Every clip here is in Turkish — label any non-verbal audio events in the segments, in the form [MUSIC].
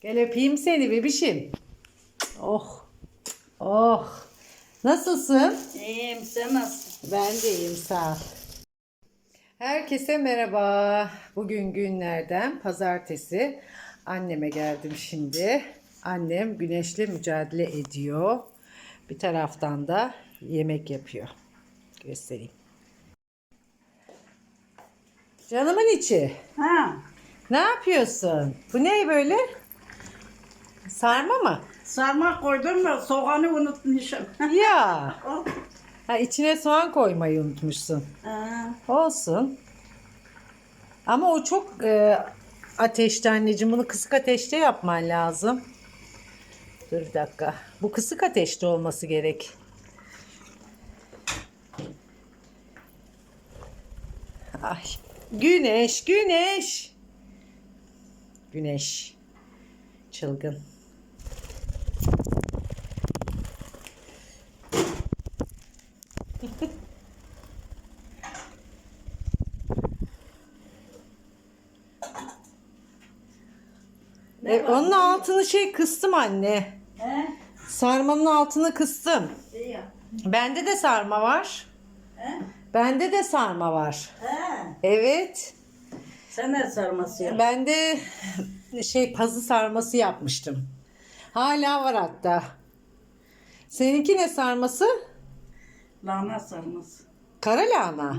Gel öpeyim seni bebişim. Oh. Oh. Nasılsın? İyiyim sen nasılsın? Ben de iyiyim sağ ol. Herkese merhaba. Bugün günlerden pazartesi. Anneme geldim şimdi. Annem güneşle mücadele ediyor. Bir taraftan da yemek yapıyor. Göstereyim. Canımın içi. Ha, Ne yapıyorsun? Bu ne böyle? Sarma mı? sarma koydum da soğanı unutmuşum. Ya. [LAUGHS] Ha, içine soğan koymayı unutmuşsun. Ha, Olsun. Ama o çok e, ateşte anneciğim. Bunu kısık ateşte yapman lazım. Dur bir dakika. Bu kısık ateşte olması gerek. Ay. Güneş, güneş. Güneş. Çılgın. E, onun altını şey kıstım anne. he, Sarmanın altını kıstım. iyi. Bende de sarma var. He, Bende de sarma var. he. Evet. Sen ne sarması yap? Ben de şey pazı sarması yapmıştım. Hala var hatta. Seninki ne sarması? Lahana sarması. Kara lahana.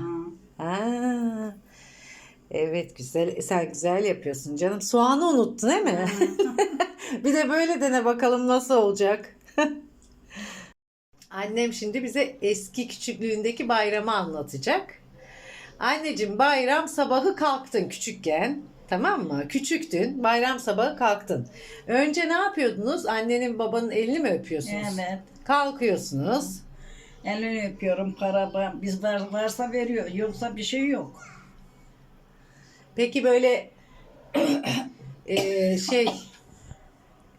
Ha. Ha. Evet güzel. Sen güzel yapıyorsun canım. Soğanı unuttun değil mi? [LAUGHS] bir de böyle dene bakalım nasıl olacak. [LAUGHS] Annem şimdi bize eski küçüklüğündeki bayramı anlatacak. Anneciğim bayram sabahı kalktın küçükken. Tamam mı? Küçüktün. Bayram sabahı kalktın. Önce ne yapıyordunuz? Annenin babanın elini mi öpüyorsunuz? Evet. Kalkıyorsunuz. Elini öpüyorum para biz var, varsa veriyor yoksa bir şey yok. Peki böyle eee, [CLEARS THROAT] şey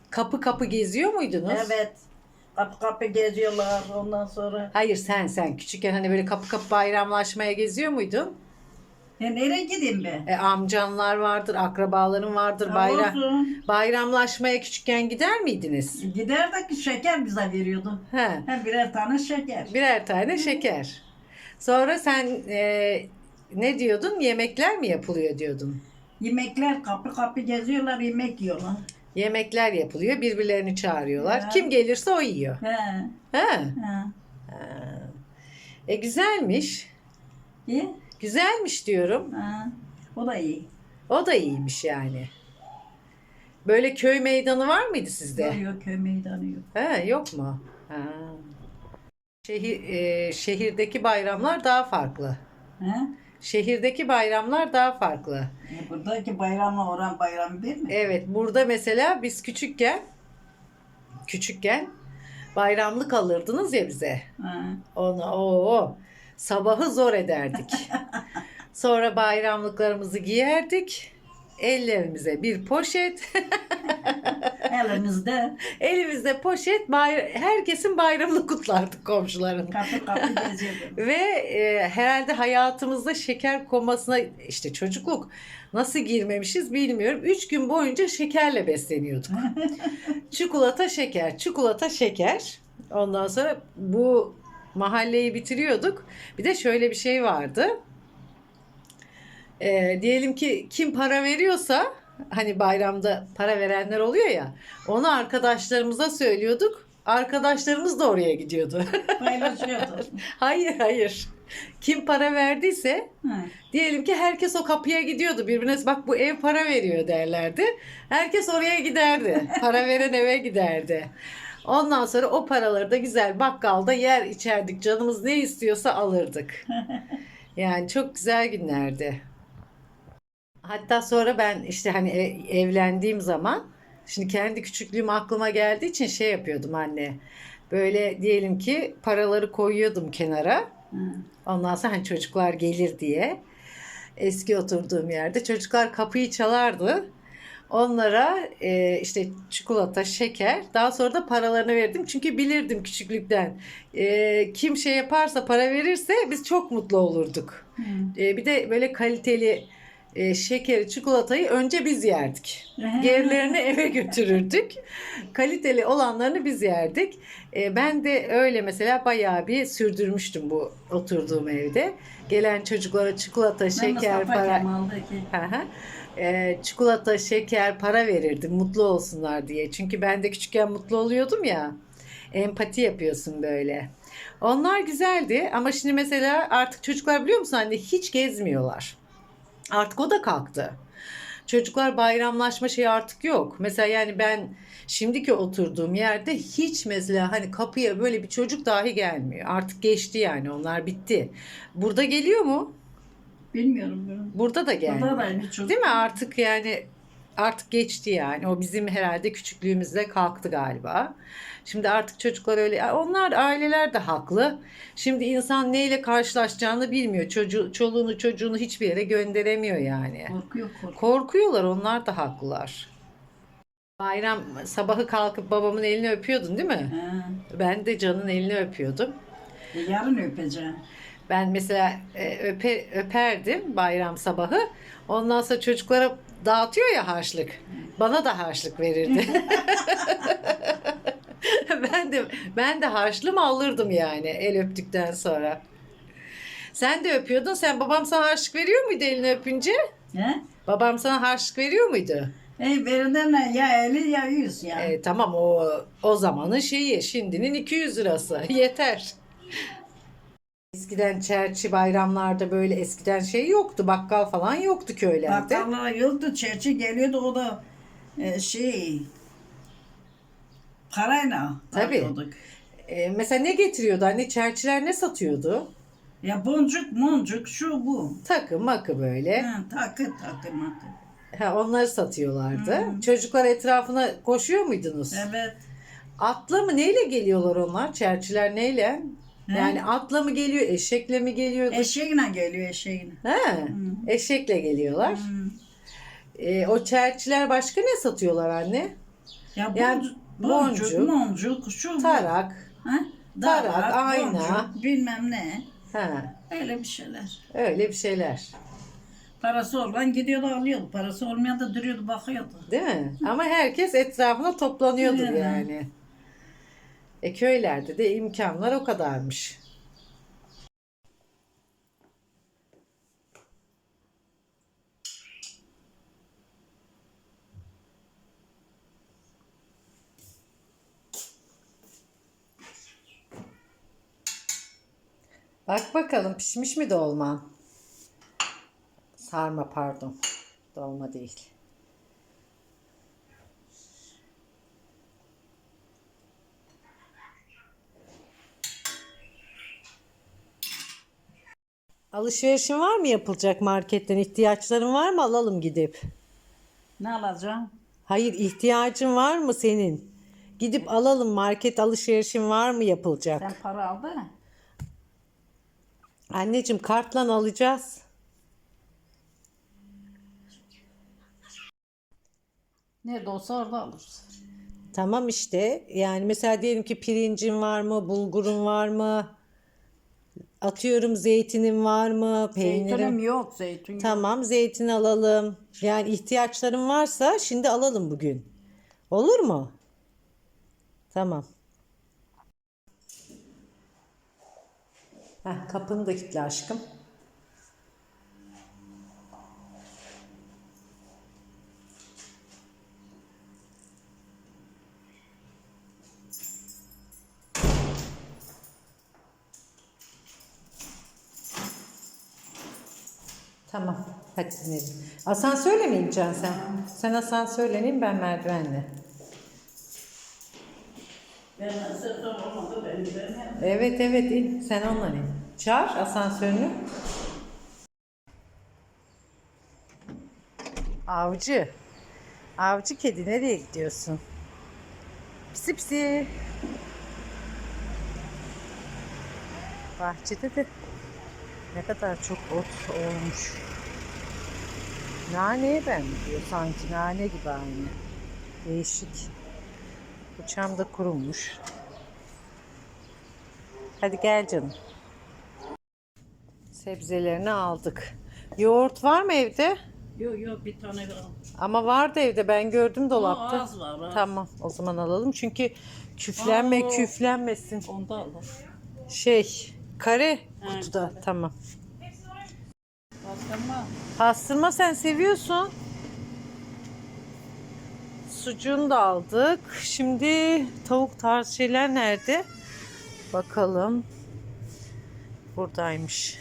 kapı kapı geziyor muydunuz? Evet. Kapı kapı geziyorlar ondan sonra. Hayır sen sen küçükken hani böyle kapı kapı bayramlaşmaya geziyor muydun? Ya nereye gideyim be? E, amcanlar vardır, akrabaların vardır bayram. Olsun. Bayramlaşmaya küçükken gider miydiniz? Gider de ki şeker bize veriyordu. He. Hem birer tane şeker. Birer tane şeker. Sonra sen e, ne diyordun? Yemekler mi yapılıyor diyordun? Yemekler kapı kapı geziyorlar yemek yiyorlar. Yemekler yapılıyor, birbirlerini çağırıyorlar. Ya. Kim gelirse o yiyor. He. He. He. E güzelmiş. İyi. Güzelmiş diyorum. Ha. O da iyi. O da iyiymiş yani. Böyle köy meydanı var mıydı sizde? Yok yok köy meydanı yok. He, yok mu? Ha. Şehir, e, şehirdeki bayramlar daha farklı. He? Şehirdeki bayramlar daha farklı. E, buradaki bayramla oran bayram bir mi? Evet, burada mesela biz küçükken küçükken bayramlık alırdınız ya bize. Ha. Onu o sabahı zor ederdik. [LAUGHS] Sonra bayramlıklarımızı giyerdik. Ellerimize bir poşet, [LAUGHS] [LAUGHS] Elimizde elimizde poşet, bay- herkesin bayramını kutlardık komşuların. kapı kapı. [LAUGHS] Ve e, herhalde hayatımızda şeker komasına işte çocukluk nasıl girmemişiz bilmiyorum. Üç gün boyunca şekerle besleniyorduk. [LAUGHS] çikolata şeker, çikolata şeker. Ondan sonra bu mahalleyi bitiriyorduk. Bir de şöyle bir şey vardı. E, diyelim ki kim para veriyorsa hani bayramda para verenler oluyor ya onu arkadaşlarımıza söylüyorduk. Arkadaşlarımız da oraya gidiyordu. Paylaşıyorduk. [LAUGHS] Hayır hayır. Kim para verdiyse Ha. diyelim ki herkes o kapıya gidiyordu. Birbirine bak bu ev para veriyor derlerdi. Herkes oraya giderdi. Para veren eve giderdi. Ondan sonra o paraları da güzel bakkalda yer içerdik. Canımız ne istiyorsa alırdık. [LAUGHS] Yani çok güzel günlerdi. Hatta sonra ben işte hani e- evlendiğim zaman şimdi kendi küçüklüğüm aklıma geldiği için şey yapıyordum anne. Böyle diyelim ki paraları koyuyordum kenara. Ondan sonra hani çocuklar gelir diye. Eski oturduğum yerde çocuklar kapıyı çalardı. Onlara e, işte çikolata, şeker, daha sonra da paralarını verdim. Çünkü bilirdim küçüklükten. E, kim şey yaparsa para verirse biz çok mutlu olurduk. Hı. E, bir de böyle kaliteli e, şekeri, çikolatayı önce biz yerdik. Gerilerini [LAUGHS] eve götürürdük. Kaliteli olanlarını biz yerdik. E, ben de öyle mesela bayağı bir sürdürmüştüm bu oturduğum evde. Gelen çocuklara çikolata, şeker, para... Ee, çikolata, şeker, para verirdim mutlu olsunlar diye. Çünkü ben de küçükken mutlu oluyordum ya. Empati yapıyorsun böyle. Onlar güzeldi ama şimdi mesela artık çocuklar biliyor musun anne hiç gezmiyorlar. Artık o da kalktı. Çocuklar bayramlaşma şeyi artık yok. Mesela yani ben şimdiki oturduğum yerde hiç mesela hani kapıya böyle bir çocuk dahi gelmiyor. Artık geçti yani onlar bitti. Burada geliyor mu? Bilmiyorum ben. Burada da gelmiyor. Burada da aynı çocuk. Değil mi? Artık yani artık geçti yani. O bizim herhalde küçüklüğümüzde kalktı galiba. Şimdi artık çocuklar öyle. Onlar aileler de haklı. Şimdi insan neyle karşılaşacağını bilmiyor. Çocuğu, çoluğunu çocuğunu hiçbir yere gönderemiyor yani. Korkuyor korkuyor. Korkuyorlar. Onlar da haklılar. Bayram sabahı kalkıp babamın elini öpüyordun değil mi? Ha. Ben de Can'ın elini öpüyordum. E, yarın öpeceğim. Ben mesela e, öpe, öperdim bayram sabahı. Ondan sonra çocuklara dağıtıyor ya harçlık. Bana da harçlık verirdi. [LAUGHS] ben de ben de harçlığımı alırdım yani el öptükten sonra. Sen de öpüyordun. Sen babam sana harçlık veriyor muydu elini öpünce? He? Babam sana harçlık veriyor muydu? E verilen ya 50 ya 100 ya. E, tamam o o zamanın şeyi. Şimdinin 200 lirası. [LAUGHS] Yeter. Eskiden çerçi bayramlarda böyle eskiden şey yoktu. Bakkal falan yoktu köylerde. Bakkallara yoktu çerçi geliyordu o da e, şey parayla Tabii. alıyorduk. E, mesela ne getiriyordu anne? Çerçiler ne satıyordu? Ya boncuk moncuk şu bu. Takı makı böyle. Ha, takı takı makı. Ha, onları satıyorlardı. Çocuklar etrafına koşuyor muydunuz? Evet. Atla mı? Neyle geliyorlar onlar? Çerçiler neyle? Yani atla mı geliyor? Eşekle mi geliyordu? Eşeğine geliyor eşeğine. He, eşekle geliyorlar. Hmm. E, o çerçiler başka ne satıyorlar anne? Ya Yani boncuk, boncuk, boncuk, moncuk, şu bu. Tarak. Ha? tarak, Darak, ayna. boncuk, bilmem ne. Ha, Öyle bir şeyler. öyle bir şeyler. Parası olan gidiyordu alıyordu. Parası olmayan da duruyordu bakıyordu. Değil mi? Ama herkes etrafına toplanıyordur Evet. yani. E köylerde de imkanlar o kadarmış. Bak bakalım pişmiş mi dolman? Sarma pardon. Dolma değil. Alışverişin var mı yapılacak marketten? İhtiyaçların var mı? Alalım gidip. Ne alacağım? Hayır, ihtiyacın var mı senin? Gidip alalım market alışverişin var mı yapılacak? Sen para aldın. Anneciğim kartla alacağız. Nerede olsa orada alırız. Tamam işte. Yani mesela diyelim ki pirincin var mı, bulgurun var mı? Atıyorum zeytinin var mı, peynirin? Zeytinim yok zeytin yok. Tamam zeytin alalım. Yani ihtiyaçların varsa şimdi alalım bugün. Olur mu? Tamam. Heh, kapını da kilitle aşkım. İnelim. Asansörle mi ineceksin sen? Sen asansörle in ben merdivenle. Ben sırtım olmadı ben ben Evet evet in. Sen onunla in. Çağır asansörünü. Avcı. Avcı kedi nereye gidiyorsun? Pisi pisi. Bahçede de ne kadar çok ot olmuş. Naneye benziyor sanki nane gibi aynı. Değişik. Bu çam da kurumuş. Hadi gel canım. Sebzelerini aldık. Yoğurt var mı evde? Yok yok bir tane al. Ama vardı evde ben gördüm dolapta. O az var. az. Tamam o zaman alalım çünkü küflenme Aa. küflenmesin. Onda al. Şey kare Ha, kutuda tamam. Pastırma sen seviyorsun. Sucuğunu da aldık. Şimdi tavuk tarzı şeyler nerede? Bakalım. Buradaymış.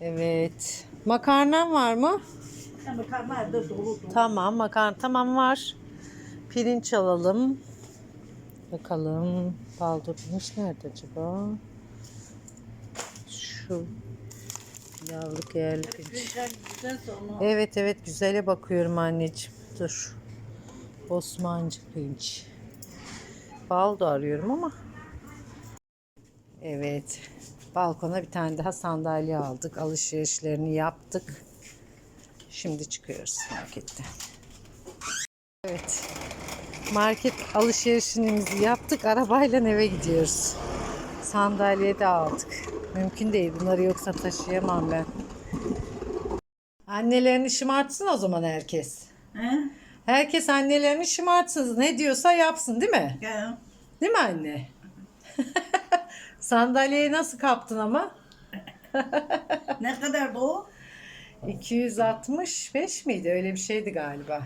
Evet. Makarnan var mı? Karnı evde dolu. Tamam makarna tamam var. Pirinç alalım. Bakalım. Baldo pirinç nerede acaba? Şu yavru yerli pirinç. Evet evet güzele bakıyorum anneciğim. Dur. Osmancı pirinç. Baldo arıyorum ama. Evet. Balkona bir tane daha sandalye aldık. Alışverişlerini yaptık. Şimdi çıkıyoruz marketten. Evet. Market alışverişimizi yaptık. Arabayla eve gidiyoruz. Sandalye de aldık. Mümkün değil. Bunları yoksa taşıyamam ben. Annelerini şımartsın o zaman herkes. He? Herkes annelerini şımartsın. Ne diyorsa yapsın değil mi? Gel. Değil mi anne? [LAUGHS] Sandalyeyi nasıl kaptın ama? Ne kadar o? 265 miydi? Öyle bir şeydi galiba.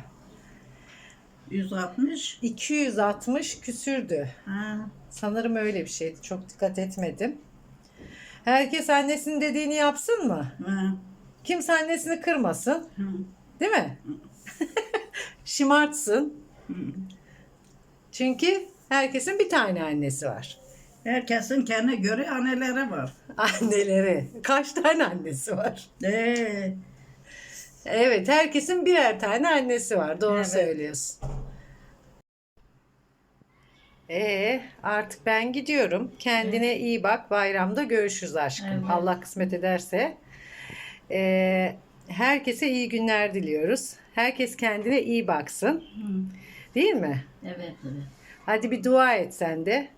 160. 260 küsürdü. Ha. Sanırım öyle bir şeydi. Çok dikkat etmedim. Herkes annesinin dediğini yapsın mı? Ha. Kimse annesini kırmasın. Hı. Değil mi? [LAUGHS] Şımartsın. Hı. Çünkü herkesin bir tane annesi var. Herkesin kendine göre anneleri var. [LAUGHS] Anneleri. Kaç tane annesi var? Ee, Evet, herkesin birer tane annesi var. Doğru Evet. söylüyorsun. Ee, artık ben gidiyorum. Kendine iyi bak. Bayramda görüşürüz aşkım. Evet. Allah kısmet ederse. Ee, herkese iyi günler diliyoruz. Herkes kendine iyi baksın. Değil mi? evet evet. Hadi bir dua et sen de.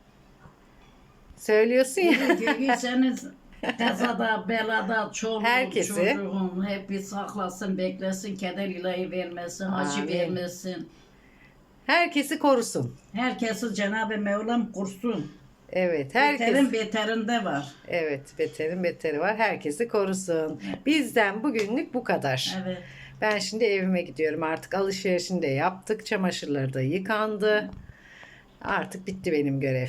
Söylüyorsun ya. Giyseniz [LAUGHS] kazada, belada, çoluğun, Herkesi. çocuğun hep bir saklasın, beklesin, keder ilahi vermesin, acı vermesin. Herkesi korusun. Herkesi Cenab-ı Mevlam kursun. Evet, herkes. Beterin beterinde var. Evet, beterin beteri var. Herkesi korusun. Bizden bugünlük bu kadar. Evet. Ben şimdi evime gidiyorum. Artık alışverişini de yaptık. Çamaşırları da yıkandı. Artık bitti benim görev.